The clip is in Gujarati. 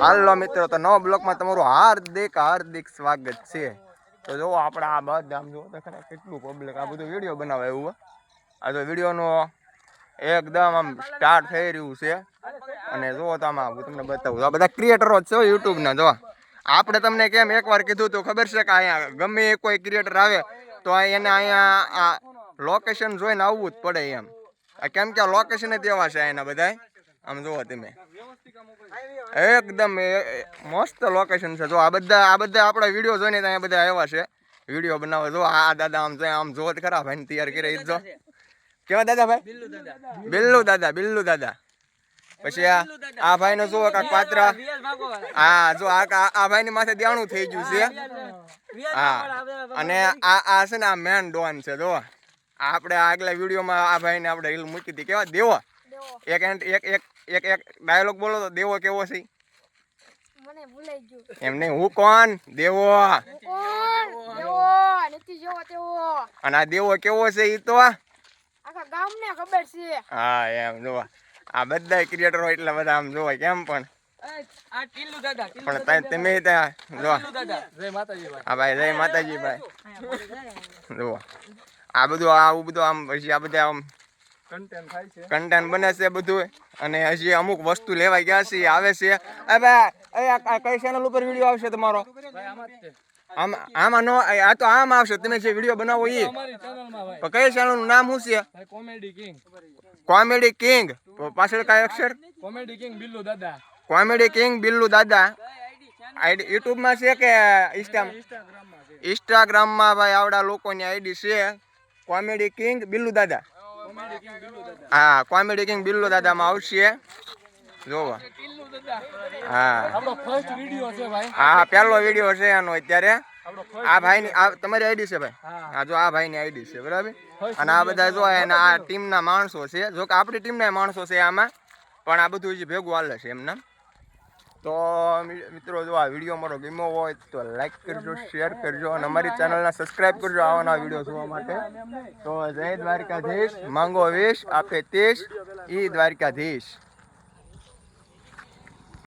હાલો મિત્રો, તો નવા બ્લોકમાં તમારું હાર્દિક હાર્દિક સ્વાગત છે. તો જો આપણે આ બધા આમ જુઓ તો ખરા કેટલું પબ્લિક આ બધું વીડિયો બનાવે એવું આ તો વિડીયોનો એકદમ આમ સ્ટાર્ટ થઈ રહ્યું છે. અને જુઓ તો આમાં હું તમને બતાવું આ બધા ક્રિએટરો જ છે યુટ્યુબના જો આપણે તમને કેમ એકવાર કીધું તો ખબર છે કે અહીંયા ગમે એ કોઈ ક્રિએટર આવે, તો આ એને અહીંયા આ લોકેશન જોઈને આવવું જ પડે એમ. આ કેમ કે લોકેશન જ એવા છે એના બધાય. આમ જુઓ તમે. એકદમ મસ્ત લોકેશન છે. જો આ બધા આ બધા આપણા વીડિયો જોઈને ત્યાં બધા આવ્યા છે. વીડિયો બનાવો જો આ દાદા આમ જોઈએ આમ જોત ખરા ભાઈ તૈયાર કરી જો કેવા દાદા ભાઈ? બિલ્લુ દાદા. બિલ્લુ દાદા પછી આ આ ભાઈ નો જુઓ કાક પાત્રા. હા જો આ આ આ ભાઈ ની માથે દેણું થઈ ગયું છે. હા અને આ આ છે ને આ મેન ડોન છે જો. આપણે આગલા વિડીયોમાં આ ભાઈને આપણે રીલ મૂકી હતી. કેવા દેવો? એક એન્ટ- એક એક એક એક ડાયલોગ બોલો તો દેવો કેવો છે? મને ભૂલાઈ ગયું. એમ નહીં હું કોણ? દેવો. એવો નથી જેવો તેવો. અને આ દેવો કેવો છે એ તો? આખા ગામને ખબર છે. હા એમ જોવા આ બધા ક્રિએટરો એટલા બધા આમ જોવા કેમ પણ? આ પણ તમે ત્યાં જો દાદા જય માતાજી ભાઈ હા ભાઈ જય માતાજી ભાઈ. જુઓ. આ બધું આવું બધું આમ પછી આ બધા આમ કન્ટેન્ટ બને છે બધું અને હજી અમુક વસ્તુ લેવા ગયા છે આવે છે. હવે કઈ ચેનલ ઉપર વીડિયો આવશે તમારો? આમાં આમ નો આ તો આમ આવશે. તમે જે વીડિયો બનાવો એ કઈ ચેનલનું નામ શું છે? કોમેડી કિંગ કોમેડી કિંગ પાછળ કઈ અક્ષર? કોમેડી કિંગ બિલ્લુ દાદા. કોમેડી કિંગ બિલ્લુ દાદા. આઈડી યુટ્યુબમાં છે કે ઇન્સ્ટા ઇન્સ્ટાગ્રામમાં ઇન્સ્ટાગ્રામમાં ભાઈ આવડા લોકોની આઈડી છે. કોમેડી કિંગ બિલ્લુ દાદા. કોમેડી કિંગ બિલ્લુ દાદા હા કોમેડી કિંગ બિલ્લુ દાદામાં આવશે. જોવો. હા. પેલો વિડિયો છે હા પહેલો વીડિયો છે એનો અત્યારે. આ ભાઈની આ તમારી આઈડી છે ભાઈ? હા. જો આ ભાઈની આઈડી છે બરાબર? અને આ બધા જો અને આ ટીમના માણસો છે. જો કે આપણી ટીમના માણસો છે આમાં પણ આ બધું જે ભેગું હાલે છે એમના તો મિત્રો જો આ વીડિયો મારો ગમ્યો હોય તો લાઈક કરજો શેર કરજો અને અમારી ચેનલને સબસ્ક્રાઈબ કરજો આવવાના વીડિયો જોવા માટે. તો જય દ્વારકાધીશ માંગો વીશ આપે ત્રીસ ઈ દ્વારકાધીશ.